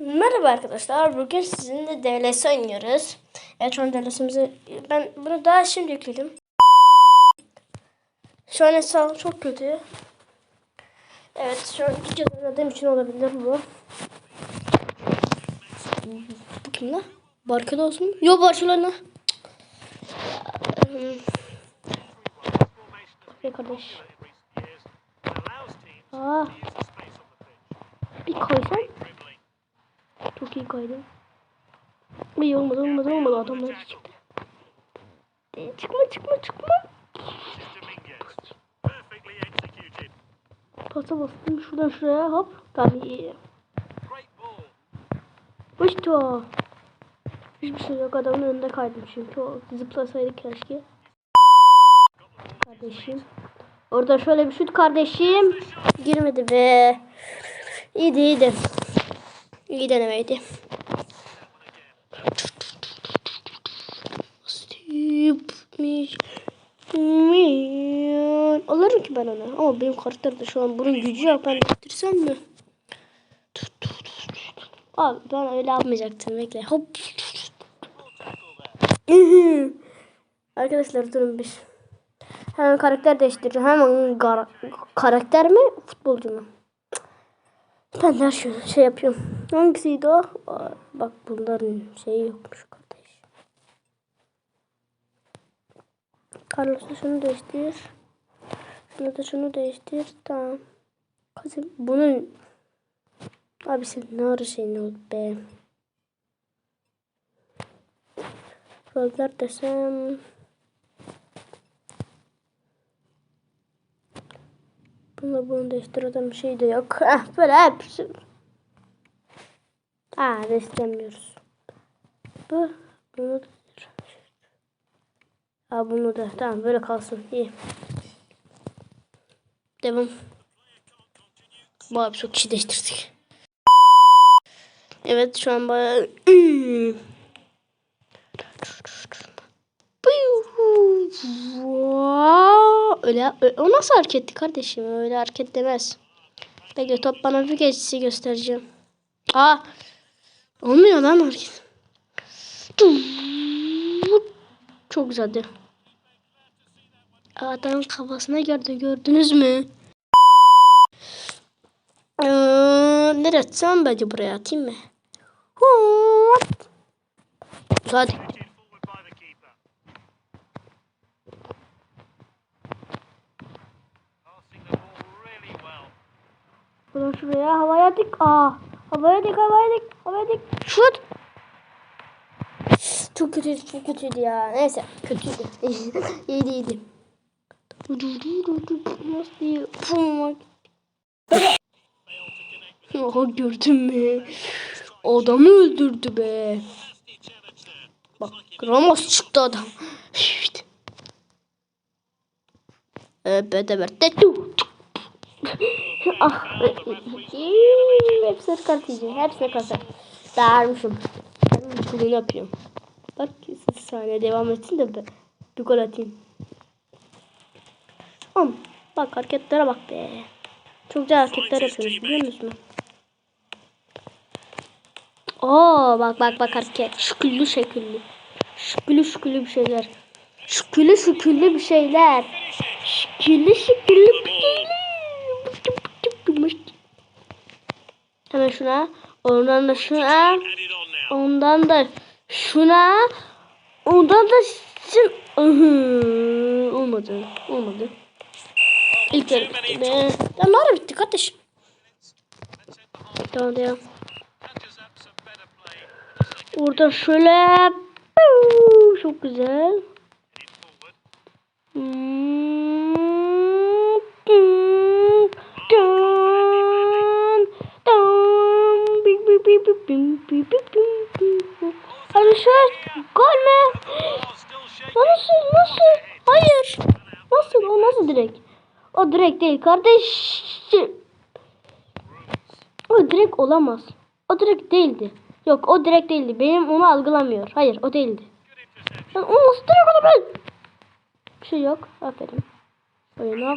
Merhaba arkadaşlar. Bugün sizinle DLS oynuyoruz. Evet şu an DLS'imizi ben bunu daha şimdi yükledim. Şu an hesabım çok kötü. Evet şu an iki kez oynadığım için olabilir bu. Bu kim lan? Barcelos mu? Yok Barcelona. Bakıyor kardeş. Aa, bir koysan. Çok iyi kaydı. İyi olmadı olmadı olmadı adamlar çıktı. E, çıkma çıkma çıkma. Pasa bastım şuradan şuraya hop. Tamam iyi. Uçtu. Hiçbir şey yok adamın önünde kaydım çünkü o zıplasaydı keşke. Kardeşim. Orada şöyle bir şut kardeşim. Girmedi be. İyiydi iyiydi. İyi denemeydi. Alırım ki ben onu. Ama benim karakterde şu an bunun gücü yok. Ben getirsem mi? Abi ben öyle yapmayacaktım. Bekle. Hop. Arkadaşlar durun bir. Hemen karakter değiştireceğim. Hemen gar- karakter mi? Futbolcu mu? Ben her şey, şey yapıyorum. Hangisiydi o? Aa, bak bunların şeyi yokmuş kardeş. Carlos'la şunu değiştir. Şunu da şunu değiştir. Tamam. Kızım bunun Abi sen ne ara şey oldu be? Roller desem Bunu bunu değiştirden bir şey de yok. Ah böyle hepsi. Da istemiyoruz. Bu bunu Aa bunu da tamam böyle kalsın iyi. Devam. Bayağı çok kişi değiştirdik. Evet şu an bayağı Öyle, o nasıl hareketti kardeşim? Öyle hareket demez. Bekle top bana bir geçisi göstereceğim. Aa! Olmuyor lan hareket. Çok güzeldi. Adamın kafasına gördü gördünüz mü? Ee, nereye atsam bence buraya atayım mı? What? Hadi. Şuraya havaya dik. Aa, havaya dik, havaya dik, havaya dik. Şut. Çok kötüydü, çok kötüydü ya. Neyse, kötüydü. iyiydi, iyiydi. Nasıl iyi? Pum. Aha gördün mü? Adamı öldürdü be. Bak Ramos çıktı adam. Şşt. Evet evet. Ah. Hepsine kart yiyeceğim. Hepsine kart. Dağırmışım. Ben bunu yapıyorum. Bak saniye devam etsin de be. Bir gol atayım. Tamam. Bak hareketlere bak be. Çok güzel hareketler yapıyoruz biliyor musun? Oo bak bak bak hareket. Şüküllü şekilli. Şüküllü şüküllü bir şeyler. Şüküllü şüküllü bir şeyler. Şüküllü şüküllü bir Hemen şuna. Ondan da şuna. Ondan da şuna. Ondan da şun. Olmadı. Olmadı. İlk yarı bitti be. Ya ne ara bitti kardeş? Tamam devam. Orada şöyle. Çok güzel. Gol mü? Nasıl, nasıl? Hayır. Nasıl, o nasıl direkt? O direkt değil kardeşim. O direkt olamaz. O direkt değildi. Yok o direkt değildi. Benim onu algılamıyor. Hayır o değildi. Ben o nasıl direkt olabilir? Bir şey yok. Aferin. Oyuna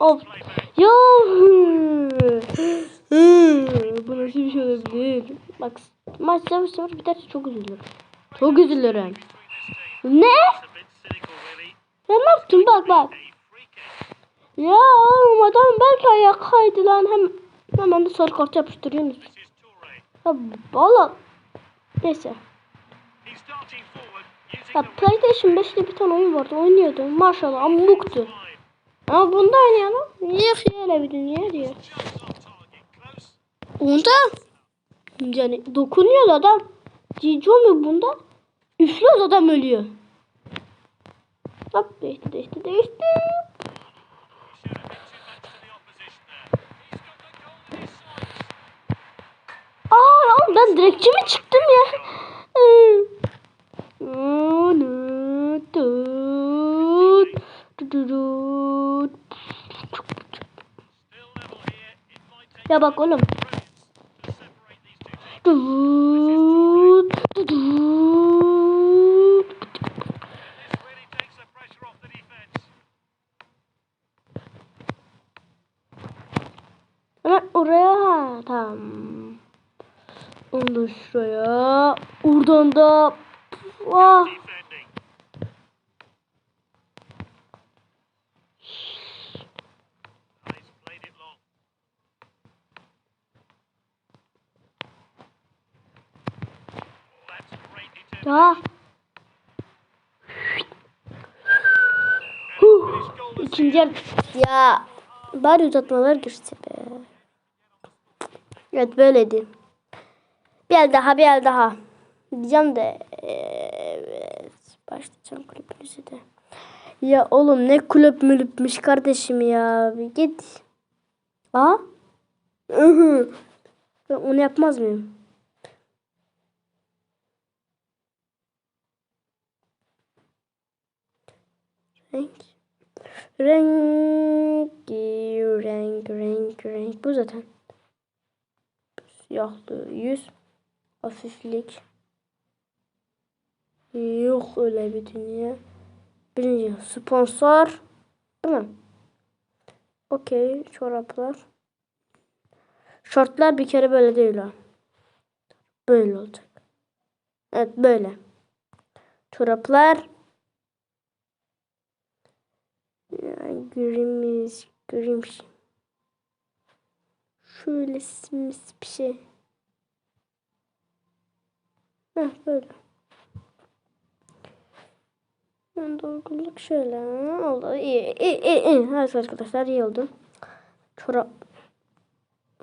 Of. Ya. Bu nasıl bir şey olabilir? Bak maç 0-0 biterse çok üzülürüm. Çok üzülürüm. Ne? Ya ne yaptın bak bak. Ya oğlum adam belki ayak kaydı lan hem hemen de sarı kart yapıştırıyorsunuz. Ya valla neyse. Ya PlayStation 5'te bir tane oyun vardı oynuyordum maşallah amuktu. Ama bunda oynayalım. Niye öyle bir dünya diyor. Onda yani dokunuyor adam. Cici olmuyor bunda. Üflüyor adam ölüyor. Hop değişti değişti değişti. Aa oğlum ben direkçi mi çıktım ya? Ya bak oğlum. Hemen oraya ha, tamam. Şuraya. Oradan da Vah. Ya. Huh. İkinci yer. Ya. Bari uzatmalar girse be. Evet böyleydi. Bir el daha bir el daha. Diyeceğim de. Evet. Başlayacağım kulübünüzü de. Ya oğlum ne kulüp mülüpmüş kardeşim ya. Bir git. Aa. Ben onu yapmaz mıyım? Renk. Renk. Renk. Renk. Renk. Bu zaten. Siyahlı yüz. Hafiflik. Yok öyle bir dünya. Birinci sponsor. Değil mi? Okey. Çoraplar. Şortlar bir kere böyle değil ha. Böyle olacak. Evet böyle. Çoraplar. Yani grimmiş. Şöyle simis bir şey. Heh böyle. Ben dolgunluk şöyle oldu. İyi, iyi, iyi, iyi. Evet arkadaşlar iyi oldu. Çorap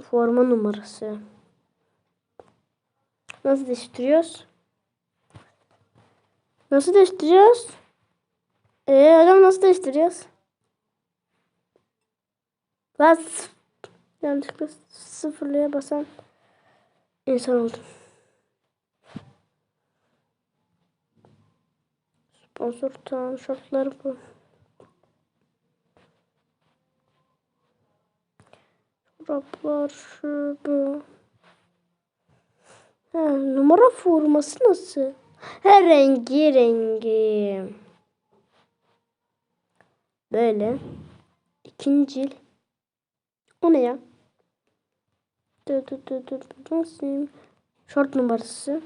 forma numarası. Nasıl değiştiriyoruz? Nasıl değiştiriyoruz? Ee adam nasıl değiştiriyoruz? Bas. Yanlışlıkla sıfırlığa basan insan oldum. Tamam şartları bu. Çoraplar şu bu. Ha, numara forması nasıl? Her rengi rengi. Böyle. İkincil. O ne ya? Dur dur dur dur. Nasıl? Şort numarası.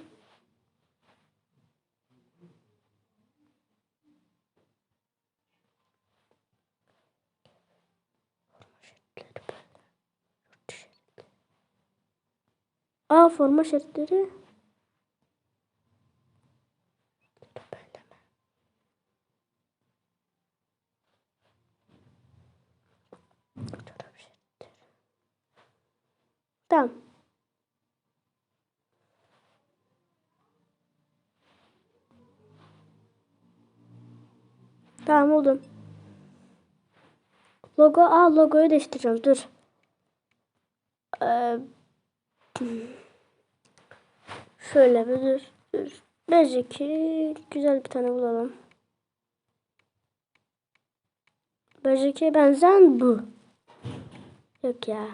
Aa forma şeritleri. Tamam. Tamam oldum. Logo, aa logoyu değiştireceğim. Dur. Ee, şöyle bir dur. dur. Bejiki güzel bir tane bulalım. Bejiki'ye benzeyen bu. Yok ya.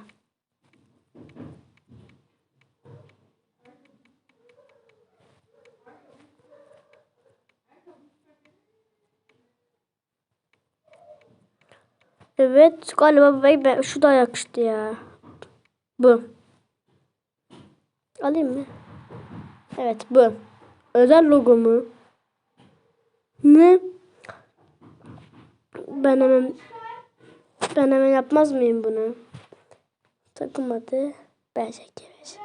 Evet galiba ben şu da yakıştı ya. Bu. Alayım mı? Evet bu. Özel logo mu? Ne? Ben hemen ben hemen yapmaz mıyım bunu? Takım adı Berşek Geveşek.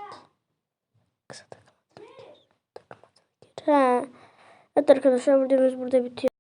Kısa takım adı. Takım adı. Ha. Evet arkadaşlar videomuz burada bitiyor.